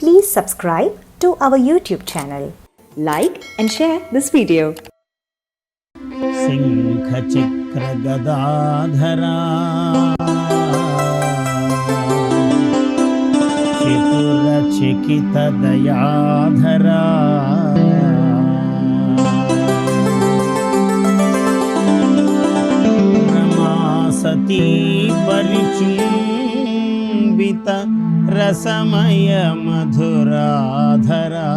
Please subscribe to our YouTube channel. Like and share this video. सिंहचक्रगदाधरा चितुरचिकितदयाधरा Rama सती परिचिम्बिता రసమయ మధురాధరా.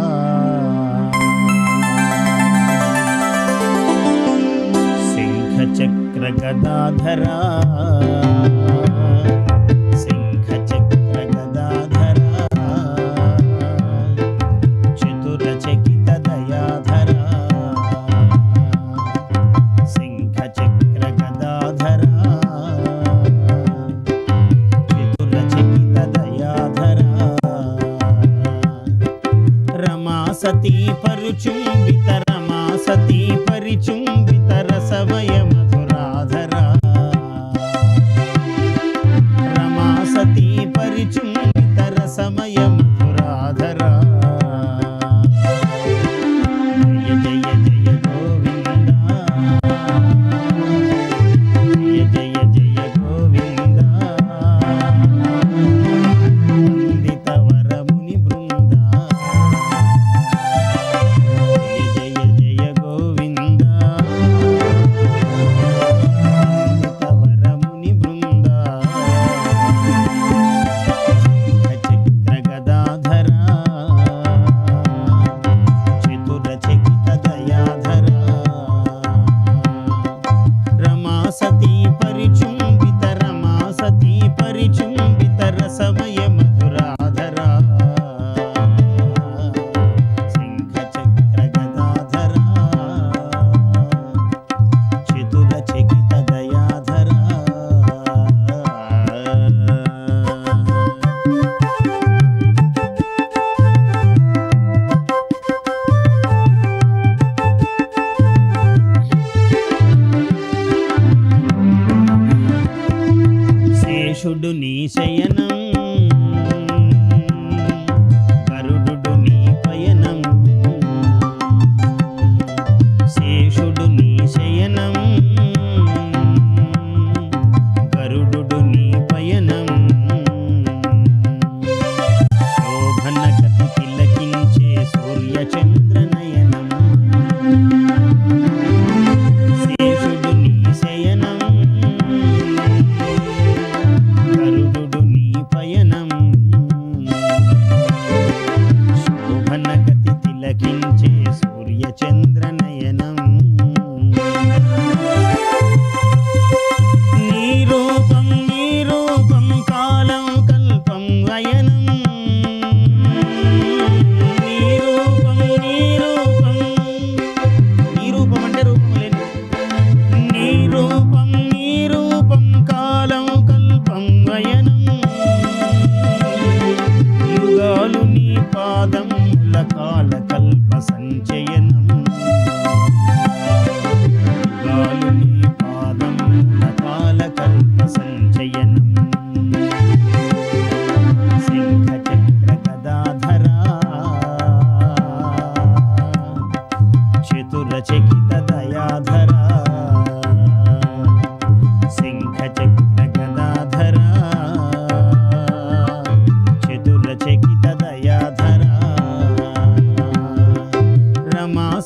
శంఖచక్ర గదాధరా. மயமயம் சமயம் பயணம்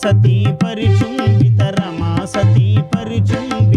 సతీ పరిచుంబిత రమా సతీ పరిచుంబిత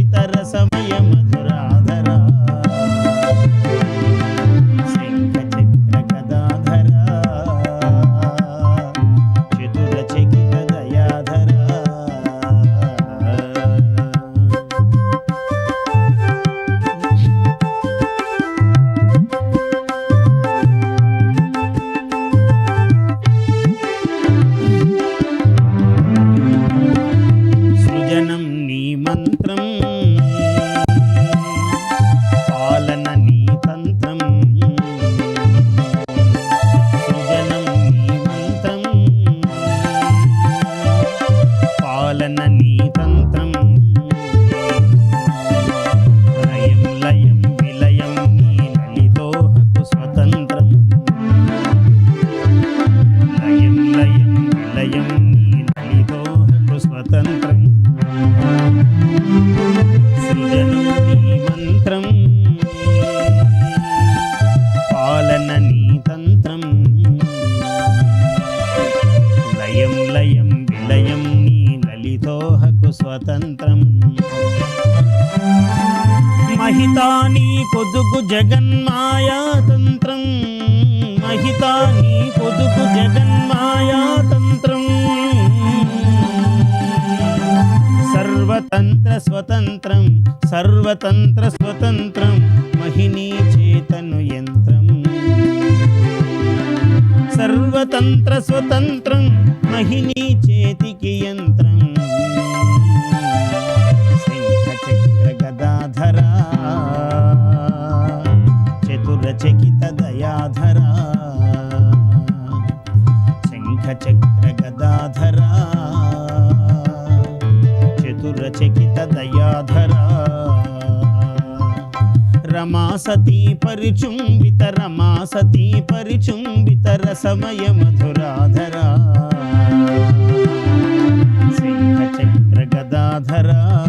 దోహకు స్వతంత్రం. మహితాని పొదుగు జగన్మాయాతంత్రం మహితాని పొదుగు జగన్మాయాతంత్రం సర్వతంత్ర స్వతంత్రం సర్వతంత్ర స్వతంత్రం మహిని చేతను యంత్రం. సర్వతంత్ర స్వతంత్రం మహిని చేతికి యంత్రం. రమా సతీ పరిచుంబిత రమా సతీ పరిచుంబిత రసమయ మధురాధరా. శంఖ చక్ర గదాధరా.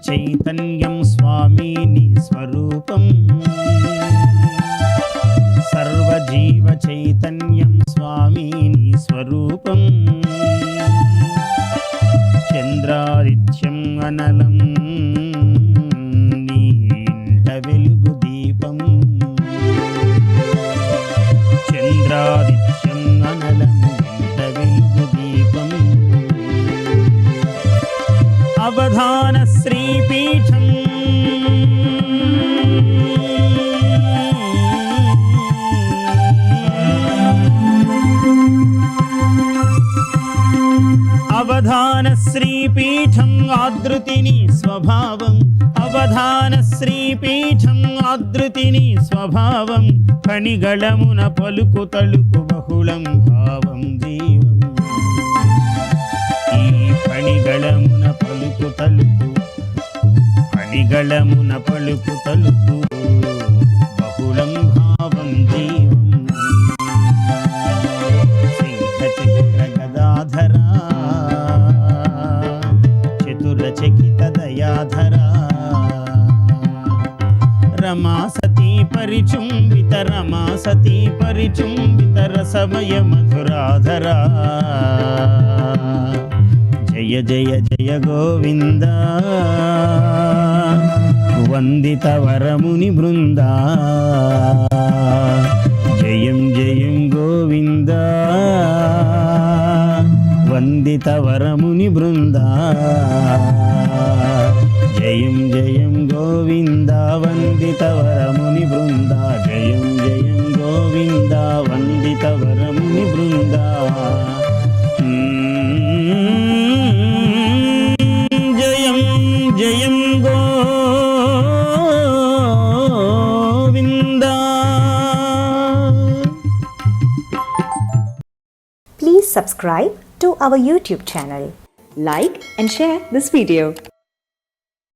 సర్వజీవ చైతన్యం స్వామిని స్వరూపం. సర్వజీవ చైతన్యం స్వామిని స్వరూపం. చంద్రారిత్యం అనలం. ఆదృతిని స్వభావం అవధాన శ్రీపీఠం ఆదృతిని స్వభావం కణిగళమున పలుకు తలుకు బహుళం భావం జీవం. ఈ కణిగళమున పలుకు తలుపు కణిగళమున పలుకు తలుపు బహుళం సతీ పరిచుంబిత రసమయ మధురాధరా. జయ జయ జయ గోవింద. వందిత వరముని బృంద. జయం జయం గోవింద. వందిత వరముని బృంద. జయం జయం గోవింద. వందిత వరముని బృంద. జయం జయం గోవింద వందిత వరముని బృంద జయం జయం Govinda Please subscribe to our YouTube channel. Like and share this video.